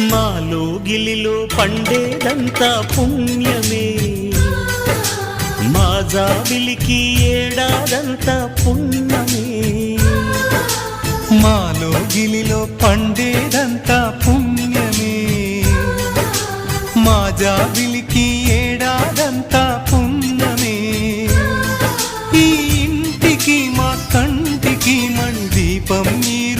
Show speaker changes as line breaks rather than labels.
మాలో గిలిలో పండేదంతా పుణ్యమే. మా జాబిలికి ఏడాదంతా పుణ్యమే.
మాలో గిలిలో పండేదంతా పుణ్యమే. మా జాబిలికి ఏడాదంతా పుణ్యమే. ఈ ఇంటికి మా కంటికి మణి దీపం మీరు